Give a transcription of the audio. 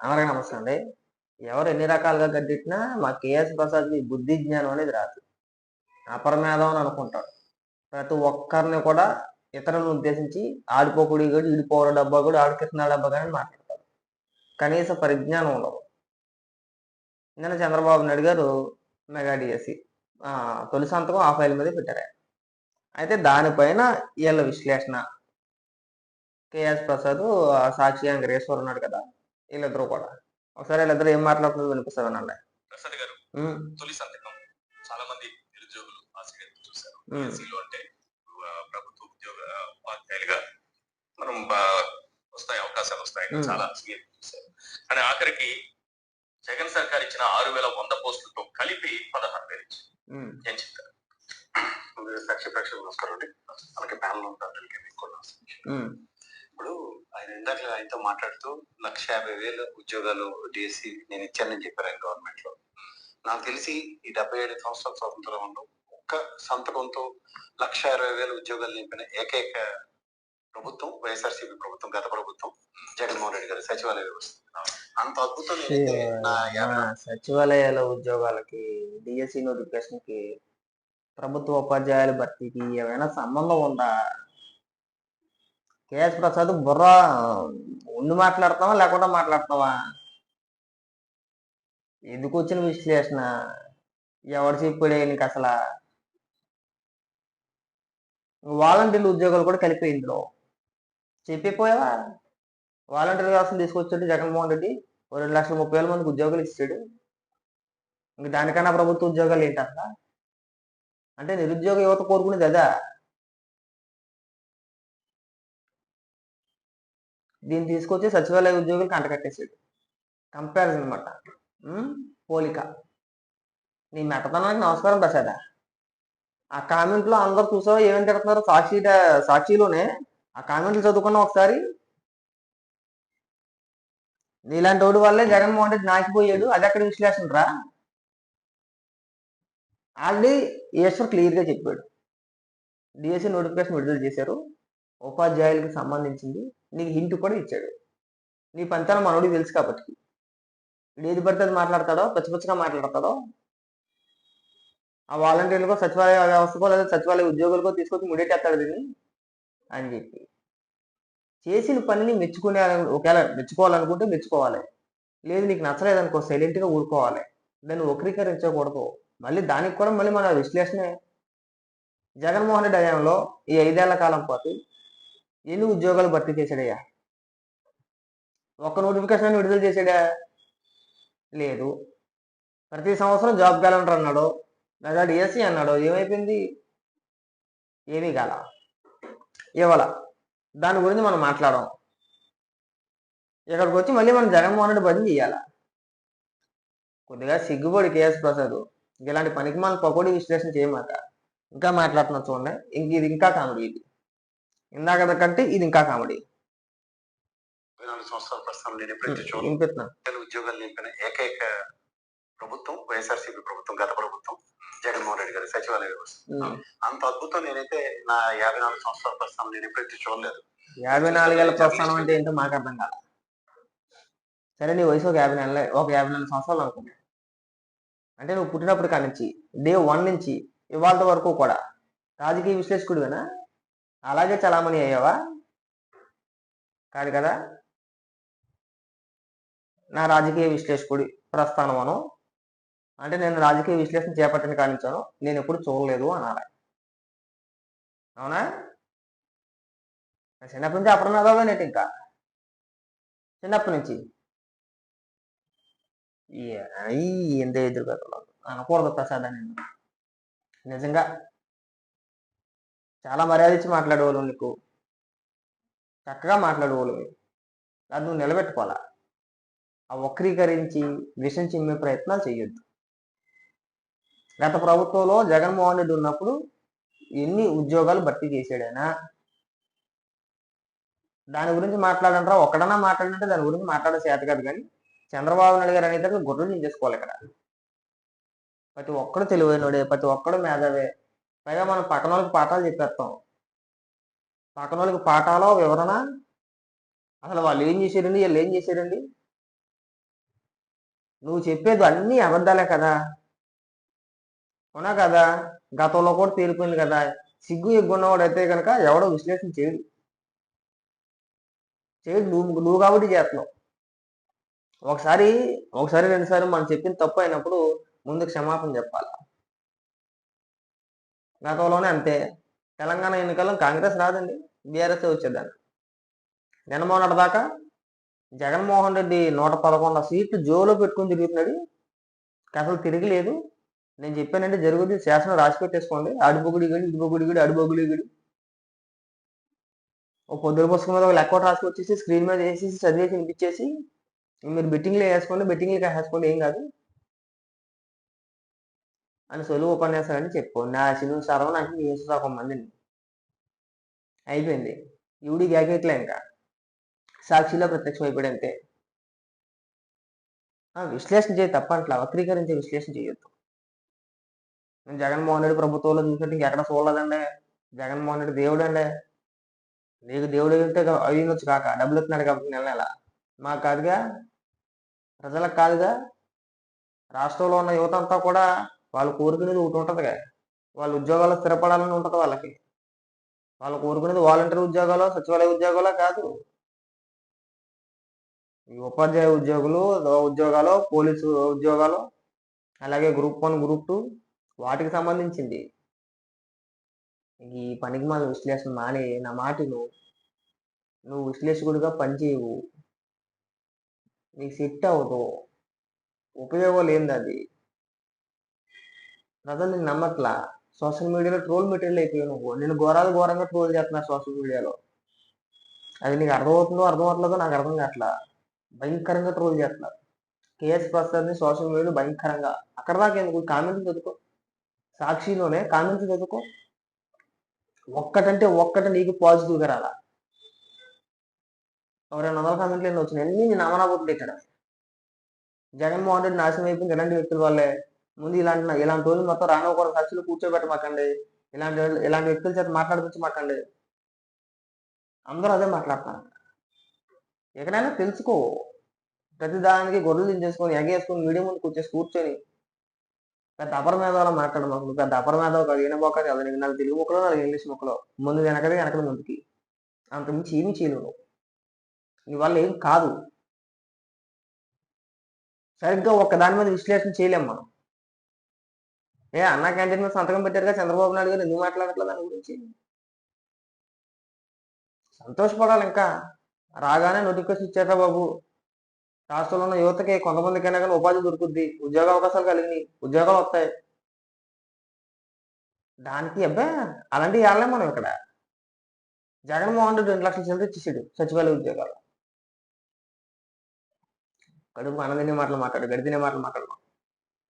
అందరికీ నమస్తే అండి. ఎవరు ఎన్ని రకాలుగా గడ్డిట్టినా మా కేఎస్ ప్రసాద్కి బుద్ధి జ్ఞానం అనేది రాదు. అపరమేధం అని అనుకుంటాడు ప్రతి ఒక్కరిని కూడా ఇతరులను ఉద్దేశించి ఆడిపోకుడి కూడా ఈడిపోవడం డబ్బా కూడా ఆడికిస్తున్న డబ్బా కానీ మాట్లాడతాడు కనీస పరిజ్ఞానం ఉండదు. నిన్న చంద్రబాబు నాయుడు గారు మెగా డిఎస్సి తొలి సంతకం ఆ ఫైల్ మీద పెట్టారు అయితే దానిపైన వీళ్ళ విశ్లేషణ. కేఎస్ ప్రసాద్ ఆ సాక్షి వెంకటేశ్వర్ ఉన్నాడు కదా వీళ్ళిద్దరు కూడా. ఒకసారి వీళ్ళిద్దరు ఏం మాట్లాడుతుందో వినిపిస్తుంది అనండి ప్రసాద్ గారు తొలి సంతకం. చాలా మంది నిరుద్యోగులు ఆశగా చూశారు. ఎస్సీలు అంటే ప్రభుత్వ ఉద్యోగ ఉపాధ్యాయులుగా మనం వస్తాయి అవకాశాలు వస్తాయని ఉమ్. చాలా ఆశగా చూశారు. కానీ ఆఖరికి జగన్ సర్కార్ ఇచ్చిన ఆరు వేల వంద పోస్టులతో కలిపి పదహారు వేలు ఇచ్చింది. ఏం చెప్తారు? సాక్షి ప్రేక్షకులు నమస్కారం అండి మనకి ప్యానల్ ఉంటారు ఇప్పుడు ఆయన ఇందాక ఆయనతో మాట్లాడుతూ లక్ష యాభై వేల ఉద్యోగాలు డిఎస్సి నేను ఇచ్చానని చెప్పారు ఆయన గవర్నమెంట్లో నాకు తెలిసి ఈ డెబ్బై ఏడు సంవత్సరాల స్వాతంత్రంలో ఒక్క సంతకంతో లక్ష అరవై వేల ఉద్యోగాలు నింపిన ఏకైక ప్రభుత్వం వైఎస్ఆర్సీపీ ప్రభుత్వం గత ప్రభుత్వం జగన్మోహన్ రెడ్డి గారి సచివాలయ వ్యవస్థ. అంత అద్భుతం సచివాలయాల ఉద్యోగాలకి డిఎస్సి నోటిఫికేషన్కి ప్రభుత్వ ఉపాధ్యాయుల భర్తీకి ఏమైనా సంబంధం ఉందా? కేఎస్ ప్రసాద్ బుర్ర ఉండి మాట్లాడతావా లేకుండా మాట్లాడతావా? ఎందుకు వచ్చిన విశ్లేషణ? ఎవరు చెప్పాడే నీకు అసలు? వాలంటీర్లు ఉద్యోగాలు కూడా కలిపి ఇందులో. చెప్పిపోయావా? వాలంటీర్ వ్యవస్థను తీసుకొచ్చాడు జగన్మోహన్ రెడ్డి. రెండు లక్షల ముప్పై వేల మందికి ఉద్యోగాలు ఇచ్చాడు. ఇంక దానికన్నా ప్రభుత్వ ఉద్యోగాలు ఏంటంట? అంటే నిరుద్యోగ యువత కోరుకునేది అదా? దీన్ని తీసుకొచ్చి సచివాలయ ఉద్యోగులకు అంటకట్టేసాడు కంపారిజన్ అనమాట పోలిక. నీ మెట్టతనానికి నమస్కారం ప్రసాద. ఆ కామెంట్లో అందరు చూసావా ఏమేమి తిడుతున్నారో? సాక్షి సాక్షిలోనే ఆ కామెంట్లు చదువుకున్నా ఒకసారి. నీలాంటి ఓడి వల్లే జగన్మోహన్ రెడ్డి నాకిపోయాడు అది అక్కడ విశ్లేషణ రా? ఆల్రెడీ ఈశ్వర్ క్లియర్గా చెప్పాడు. డిఎస్సి నోటిఫికేషన్ విడుదల చేశారు. ఉపాధ్యాయులకు సంబంధించింది. నీకు హింట్ కూడా ఇచ్చాడు. నీ పంతాలు మనోడికి తెలుసు కాబట్టి. ఏది పడితే అది మాట్లాడతాడో పచ్చిపచ్చిగా మాట్లాడతాడో ఆ వాలంటీర్లకో సచివాలయ వ్యవస్థకో లేదా సచివాలయ ఉద్యోగులకో తీసుకొచ్చి ముడేటేస్తాడు దీన్ని అని చెప్పి. చేసిన పనిని మెచ్చుకునే ఒకవేళ మెచ్చుకోవాలనుకుంటే మెచ్చుకోవాలి. లేదు నీకు నచ్చలేదు అనుకో సైలెంట్గా ఊరుకోవాలి. దాన్ని వక్రీకరించకూడదు. మళ్ళీ దానికి కూడా మళ్ళీ మన విశ్లేషణ. జగన్మోహన్ రెడ్డి హయాంలో ఈ ఐదేళ్ళ కాలం పాటు ఎన్ని ఉద్యోగాలు భర్తీ చేశాడయ్యా? ఒక్క నోటిఫికేషన్ విడుదల చేశాడా? లేదు. ప్రతి సంవత్సరం జాబ్ క్యాలెండర్ అన్నాడు లేదా డిఎస్సి అన్నాడు ఏమైపోయింది? ఏమీ కాల. ఇవాళ దాని గురించి మనం మాట్లాడడం ఇక్కడికి వచ్చి మళ్ళీ మనం జగన్మోహన్ రెడ్డి బదిలీ చేయాల? కొద్దిగా సిగ్గుపడి కేఎస్ ప్రసాద్ ఇలాంటి పనికి మనం పకోడీ విశ్లేషణ చేయమాక. ఇంకా మాట్లాడుతున్నా చూడండి. ఇంక ఇది ఇంకా కామెడీ ఇది. ఇందాక కంటే ఇది ఇంకా కామెడీ. నాలుగు సంవత్సరాల ప్రస్తుతం నేను ఎప్పుడైతే ఉద్యోగాలు నింపిన ఏకైక ప్రభుత్వం వైఎస్ఆర్సీపీ ప్రభుత్వం గత ప్రభుత్వం జగన్మోహన్ రెడ్డి గారి సచివాలయ వ్యవస్థ. అంత అద్భుతం నేనైతే నా యాభై నాలుగు సంవత్సరాల ప్రస్తుతం నేను ఎప్పుడైతే చూడలేదు. యాభై నాలుగేళ్ళ ప్రస్థానం అంటే ఏంటో మాకు అర్థం కాదు. సరే నీ వయసు ఒక యాభై నెలల ఒక యాభై నాలుగు సంవత్సరాలు అనుకున్నా. అంటే నువ్వు పుట్టినప్పుడు కాడి నుంచి డే వన్ నుంచి ఇవాళ వరకు కూడా రాజకీయ విశ్లేషకుడివేనా? అలాగే చలామణి అయ్యావా? కాదు కదా? నా రాజకీయ విశ్లేషకుడి ప్రస్థానం అను అంటే నేను రాజకీయ విశ్లేషణ చేపట్టిన కానించాను నేను ఎప్పుడు చూడలేదు అనాలి. అవునా? చిన్నప్పటి నుంచి అప్పుడు నేటి ఇంకా? చిన్నప్పటి నుంచి? ఎంత ఎదురు కథలు అనకూడదు ప్రసాదాన్ని. నిజంగా చాలా మర్యాద ఇచ్చి మాట్లాడేవాళ్ళు నీకు. చక్కగా మాట్లాడేవాళ్ళు అది నువ్వు నిలబెట్టుకోవాలా? ఆ వక్రీకరించి విషం చిమ్మే ప్రయత్నాలు చేయొద్దు. గత ప్రభుత్వంలో జగన్మోహన్ రెడ్డి ఉన్నప్పుడు ఎన్ని ఉద్యోగాలు భర్తీ చేశాడైనా? దాని గురించి మాట్లాడంటారా ఒక్కడన్నా మాట్లాడంటే దాని గురించి మాట్లాడే చేత కాదు కానీ చంద్రబాబు నాయుడు గారు అనేది గుర్రం చేసుకోవాలి ఇక్కడ. ప్రతి ఒక్కడు తెలివైనడే ప్రతి ఒక్కడు మేధావే. పైగా మనం పక్కన వాళ్ళకి పాఠాలు చెప్పేస్తాం. పక్కన వాళ్ళకి పాఠాలు వివరణ? అసలు వాళ్ళు ఏం చేశారండి? వీళ్ళు ఏం చేశారండి? నువ్వు చెప్పేది అన్నీ అబద్ధాలే కదా. అవునా కదా? గతంలో కూడా తేలిపోయింది కదా. సిగ్గు ఎగ్గున్నవాడు అయితే కనుక ఎవడో విశ్లేషణ చేయడు. చేయడు. నువ్వు నువ్వు కాబట్టి చేస్తున్నావు. ఒకసారి ఒకసారి రెండుసార్లు మనం చెప్పిన తప్పు అయినప్పుడు ముందు క్షమాపణ చెప్పాలి? గతంలోనే అంతే. తెలంగాణ ఎన్నికల్లో కాంగ్రెస్ రాదండి. బీఆర్ఎస్ వచ్చేదాన్ని. నిన్న మొన్నటి దాకా జగన్మోహన్ రెడ్డి నూట పదకొండు సీట్లు జోలో పెట్టుకుని తిరుగుతున్నాడు. అసలు తిరగలేదు నేను చెప్పానంటే జరుగుద్ది శాసనం రాసి పెట్టేసుకోండి. అడుబొగుడి గడి ఇడుబొగుడి గడి అడుబొగుడి గడి ఓ పొద్దున పుస్తకం మీద ఒక లెక్క రాసి వచ్చేసి స్క్రీన్ మీద వేసేసి చదివేసి వినిపించేసి మీరు బెట్టింగ్లు వేసుకోండి బెట్టింగ్లు వేసుకోండి ఏం కాదు. అని సొలువు ఉపన్యాసాలని చెప్పు. నా సినిమా సర్వం నాకు వేసి ఒక మందిని అయిపోయింది. ఇవిడి గ్యాకెట్లే ఇంకా. సాక్షిలో ప్రత్యక్షం అయిపోయాడు అంతే ఆ, విశ్లేషణ తప్ప అట్లా వక్రీకరించే విశ్లేషణ చేయొద్దు. జగన్మోహన్ రెడ్డి ప్రభుత్వంలో చూసినట్టు ఇంకెక్కడ చూడలేదండి. జగన్మోహన్ రెడ్డి దేవుడు అండి నీకు దేవుడు వెళ్తే అయ్యిందొచ్చు కాక. డబ్బులు ఇస్తున్నాడు కాబట్టి నెల నెల. మాకు కాదుగా? ప్రజలకు కాదుగా? రాష్ట్రంలో ఉన్న యువత అంతా కూడా వాళ్ళు కోరుకునేది ఒకటి ఉంటుందిగా. వాళ్ళ ఉద్యోగాలు స్థిరపడాలని ఉంటుంది వాళ్ళకి. వాళ్ళు కోరుకునేది వాలంటీర్ ఉద్యోగాలు సచివాలయ ఉద్యోగాలు కాదు. ఈ ఉపాధ్యాయ ఉద్యోగులు ఉద్యోగాలు పోలీసు ఉద్యోగాలు అలాగే గ్రూప్ వన్ గ్రూప్ టూ వాటికి సంబంధించింది. ఈ పనికి మన విశ్లేషణ మానే నా మాటను. నువ్వు నువ్వు విశ్లేషకుడిగా పనిచేయవు. నీకు సెట్ అవ్వదు. ఉపయోగం లేనిది అది. ప్రజలు నేను నమ్మట్లా? సోషల్ మీడియాలో ట్రోల్ మెటీరియల్ అయిపోయావు నువ్వు. నేను ఘోరాలు ఘోరంగా ట్రోల్ చేస్తున్నా సోషల్ మీడియాలో. అది నీకు అర్థమవుతుందో అర్థమవుతుందో నాకు అర్థం కావట్లా. భయంకరంగా ట్రోల్ చేస్తున్నారు కేఎస్ ప్రసాద్ని సోషల్ మీడియాలో భయంకరంగా. అక్కడ దాకా ఎందుకు? కామెంట్స్ చదువుకో సాక్షిలోనే కామెంట్స్ చదువుకో ఒక్కటంటే ఒక్కటి నీకు పాజిటివ్గా రాలా. ఒక రెండు వందల కామెంట్లు ఎన్ని వచ్చినాయి? అన్ని నేను అమరాబోతులు ఇక్కడ? జగన్మోహన్ రెడ్డి నాశనం అయిపోయింది. ఇలాంటి వ్యక్తుల వల్లే? ముందు ఇలాంటి ఇలాంటి రోజులు మొత్తం రానవకూడదు సాక్షులు కూర్చోబెట్టమాకండి ఇలాంటి ఇలాంటి వ్యక్తుల చేత మాట్లాడిపించమాకండి అందరూ అదే మాట్లాడుతున్నారు ఎక్కడైనా తెలుసుకో. ప్రతిదానికి గొర్రెలు దించేసుకొని ఎగేసుకొని మీడియం ముందు కూర్చేసి కూర్చొని. పెద్ద అపర మేధావులో మాట్లాడు మాకు. పెద్ద అపర మేధావు కాదు. ఈయన బొక్క కాదు. నీకు నాలుగు తెలుగు ముక్కలో నాలుగు ఇంగ్లీష్ ముక్కలో. ముందు వెనకది వెనకది ముందుకి. అంత మించి ఏమీ చేయలేవు నువ్వు. నీ వల్ల ఏం కాదు. సరిగ్గా ఒక్క దాని మీద విశ్లేషణ చేయలేము మనం. ఏ అన్నా క్యాంటీన్ మీద సంతకం పెట్టారుగా చంద్రబాబు నాయుడు గారు? ఎందుకు మాట్లాడట్లేదు దాని గురించి? సంతోషపడాలి ఇంకా. రాగానే నోటిఫికేషన్ ఇచ్చేట బాబు. రాష్ట్రంలో ఉన్న యువతకి కొంతమందికైనా కానీ ఉపాధి దొరుకుద్ది. ఉద్యోగ అవకాశాలు కలిగినాయి. ఉద్యోగాలు వస్తాయి. దానికి అబ్బాయి అలాంటివి వెళ్ళలేం మనం ఇక్కడ. జగన్మోహన్ రెడ్డి రెండు లక్షల చిల్లర ఇచ్చేసాడు సచివాలయ ఉద్యోగాలు. కడుపు అన్నదినే మాటలు మాట్లాడు గడితినే మాటలు మాట్లాడడం